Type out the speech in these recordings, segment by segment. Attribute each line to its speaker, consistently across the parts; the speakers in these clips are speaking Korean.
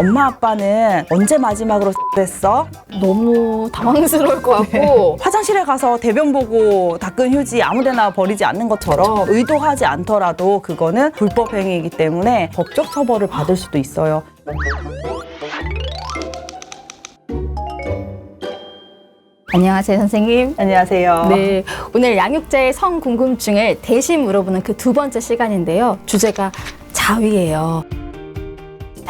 Speaker 1: 엄마 아빠는 언제 마지막으로 했어?
Speaker 2: 너무 당황스러울 것 같고
Speaker 1: 화장실에 가서 대변 보고 닦은 휴지 아무데나 버리지 않는 것처럼 의도하지 않더라도 그거는 불법 행위이기 때문에 법적 처벌을 받을 수도 있어요.
Speaker 2: 안녕하세요 선생님.
Speaker 1: 안녕하세요.
Speaker 2: 네, 오늘 양육자의 성 궁금증을 대신 물어보는 그 두 번째 시간인데요. 주제가 자위예요.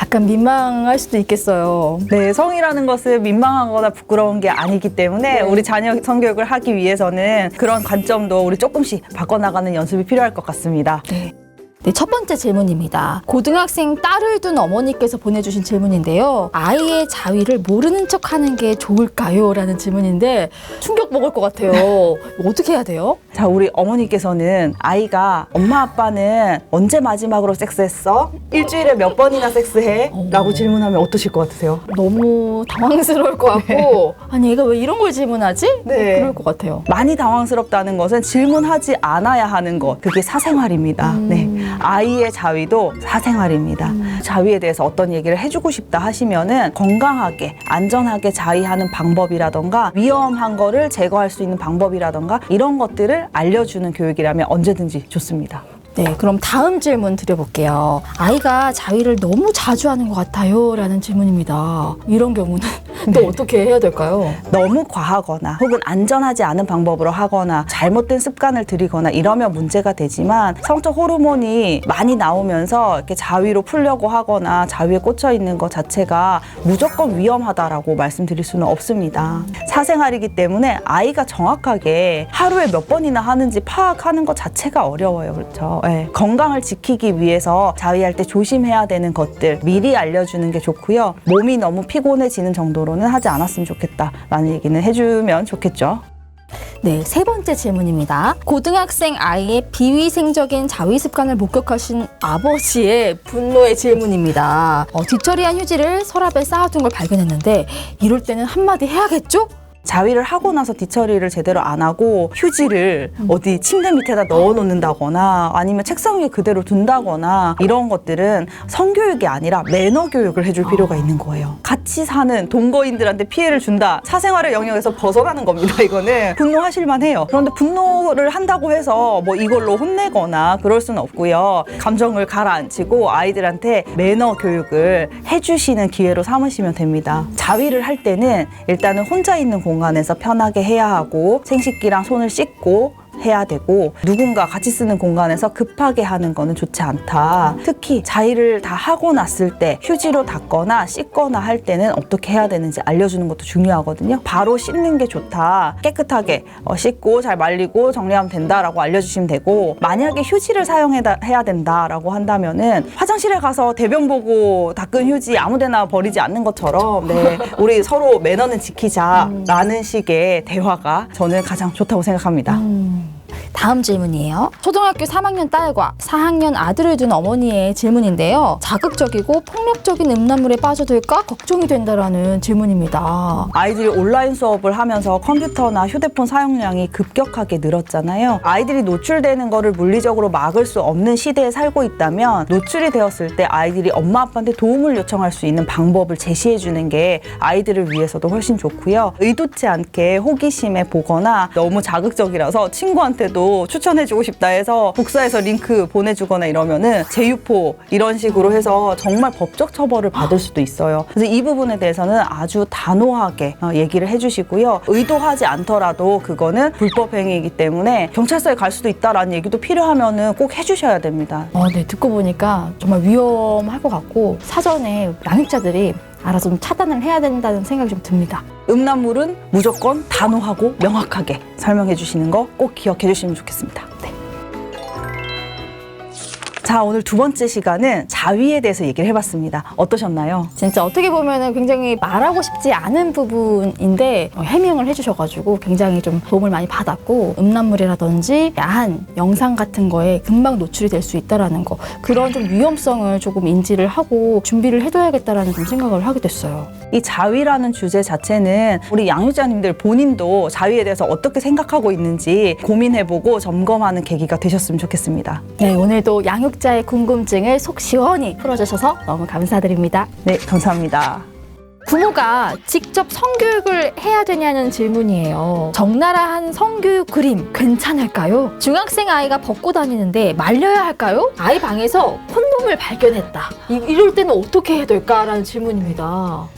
Speaker 2: 약간 민망할 수도 있겠어요.
Speaker 1: 네, 성이라는 것은 민망하거나 부끄러운 게 아니기 때문에
Speaker 2: 네.
Speaker 1: 우리 자녀 성교육을 하기 위해서는 그런 관점도 우리 조금씩 바꿔나가는 연습이 필요할 것 같습니다.
Speaker 2: 네. 네, 첫 번째 질문입니다. 고등학생 딸을 둔 어머니께서 보내주신 질문인데요. 아이의 자위를 모르는 척 하는 게 좋을까요? 라는 질문인데 충격 먹을 것 같아요. 어떻게 해야 돼요?
Speaker 1: 자, 우리 어머니께서는 아이가 엄마 아빠는 언제 마지막으로 섹스했어? 일주일에 몇 번이나 섹스해? 라고 질문하면 어떠실 것 같으세요?
Speaker 2: 너무 당황스러울 것 같고 아니 얘가 왜 이런 걸 질문하지?
Speaker 1: 네.
Speaker 2: 그럴 것 같아요.
Speaker 1: 많이 당황스럽다는 것은 질문하지 않아야 하는 것. 그게 사생활입니다. 네. 아이의 자위도 사생활입니다. 자위에 대해서 어떤 얘기를 해주고 싶다 하시면은 건강하게, 안전하게 자위하는 방법이라던가 위험한 거를 제거할 수 있는 방법이라던가 이런 것들을 알려주는 교육이라면 언제든지 좋습니다.
Speaker 2: 네, 그럼 다음 질문 드려볼게요. 아이가 자위를 너무 자주 하는 것 같아요. 라는 질문입니다. 이런 경우는 또 어떻게 해야 될까요?
Speaker 1: 너무 과하거나 혹은 안전하지 않은 방법으로 하거나 잘못된 습관을 들이거나 이러면 문제가 되지만 성적 호르몬이 많이 나오면서 이렇게 자위로 풀려고 하거나 자위에 꽂혀 있는 것 자체가 무조건 위험하다라고 말씀드릴 수는 없습니다. 사생활이기 때문에 아이가 정확하게 하루에 몇 번이나 하는지 파악하는 것 자체가 어려워요. 그렇죠? 예. 건강을 지키기 위해서 자위할 때 조심해야 되는 것들 미리 알려주는 게 좋고요. 몸이 너무 피곤해지는 정도로 는 하지 않았으면 좋겠다라는 얘기는 해주면 좋겠죠.
Speaker 2: 네, 세 번째 질문입니다. 고등학생 아이의 비위생적인 자위 습관을 목격하신 아버지의 분노의 질문입니다. 어, 뒤처리한 휴지를 서랍에 쌓아둔 걸 발견했는데 이럴 때는 한마디 해야겠죠?
Speaker 1: 자위를 하고 나서 뒤처리를 제대로 안 하고 휴지를 어디 침대 밑에다 넣어 놓는다거나 아니면 책상 위에 그대로 둔다거나 이런 것들은 성교육이 아니라 매너 교육을 해줄 필요가 있는 거예요. 같이 사는 동거인들한테 피해를 준다. 사생활의 영역에서 벗어나는 겁니다. 이거는 분노하실 만 해요. 그런데 분노를 한다고 해서 뭐 이걸로 혼내거나 그럴 수는 없고요. 감정을 가라앉히고 아이들한테 매너 교육을 해주시는 기회로 삼으시면 됩니다. 자위를 할 때는 일단은 혼자 있는 공간 에서 편하게 해야 하고 생식기랑 손을 씻고 해야 되고 누군가 같이 쓰는 공간에서 급하게 하는 거는 좋지 않다. 특히 자위를 다 하고 났을 때 휴지로 닦거나 씻거나 할 때는 어떻게 해야 되는지 알려주는 것도 중요하거든요. 바로 씻는 게 좋다. 깨끗하게 어, 씻고 잘 말리고 정리하면 된다라고 알려주시면 되고 만약에 휴지를 사용해야 된다라고 한다면은 화장실에 가서 대변 보고 닦은 휴지 아무데나 버리지 않는 것처럼 네, 우리 서로 매너는 지키자라는 식의 대화가 저는 가장 좋다고 생각합니다.
Speaker 2: 다음 질문이에요. 초등학교 3학년 딸과 4학년 아들을 둔 어머니의 질문인데요. 자극적이고 폭력적인 음란물에 빠져들까 걱정이 된다라는 질문입니다.
Speaker 1: 아이들이 온라인 수업을 하면서 컴퓨터나 휴대폰 사용량이 급격하게 늘었잖아요. 아이들이 노출되는 거를 물리적으로 막을 수 없는 시대에 살고 있다면 노출이 되었을 때 아이들이 엄마 아빠한테 도움을 요청할 수 있는 방법을 제시해 주는 게 아이들을 위해서도 훨씬 좋고요. 의도치 않게 호기심에 보거나 너무 자극적이라서 친구한테도 추천해주고 싶다 해서 복사해서 링크 보내주거나 이러면은 재유포 이런 식으로 해서 정말 법적 처벌을 받을 수도 있어요. 그래서 이 부분에 대해서는 아주 단호하게 어, 얘기를 해주시고요. 의도하지 않더라도 그거는 불법 행위이기 때문에 경찰서에 갈 수도 있다라는 얘기도 필요하면은 꼭 해주셔야 됩니다.
Speaker 2: 어, 네, 듣고 보니까 정말 위험할 것 같고 사전에 양육자들이 알아서 좀 차단을 해야 된다는 생각이 좀 듭니다.
Speaker 1: 음란물은 무조건 단호하고 명확하게 설명해 주시는 거 꼭 기억해 주시면 좋겠습니다. 네. 자, 오늘 두 번째 시간은 자위에 대해서 얘기를 해봤습니다. 어떠셨나요?
Speaker 2: 진짜 어떻게 보면은 굉장히 말하고 싶지 않은 부분인데 어, 해명을 해주셔가지고 굉장히 좀 도움을 많이 받았고 음란물이라든지 야한 영상 같은 거에 금방 노출이 될 수 있다라는 거 그런 좀 위험성을 조금 인지를 하고 준비를 해둬야겠다라는 좀 생각을 하게 됐어요.
Speaker 1: 이 자위라는 주제 자체는 우리 양육자님들 본인도 자위에 대해서 어떻게 생각하고 있는지 고민해보고 점검하는 계기가 되셨으면 좋겠습니다.
Speaker 2: 네, 오늘도 양육 구독자의 궁금증을 속 시원히 풀어주셔서 너무 감사드립니다.
Speaker 1: 네, 감사합니다.
Speaker 2: 부모가 직접 성교육을 해야 되냐는 질문이에요. 적나라한 성교육 그림 괜찮을까요? 중학생 아이가 벗고 다니는데 말려야 할까요? 아이 방에서 콘돔을 발견했다. 이, 이럴 때는 어떻게 해야 될까라는 질문입니다.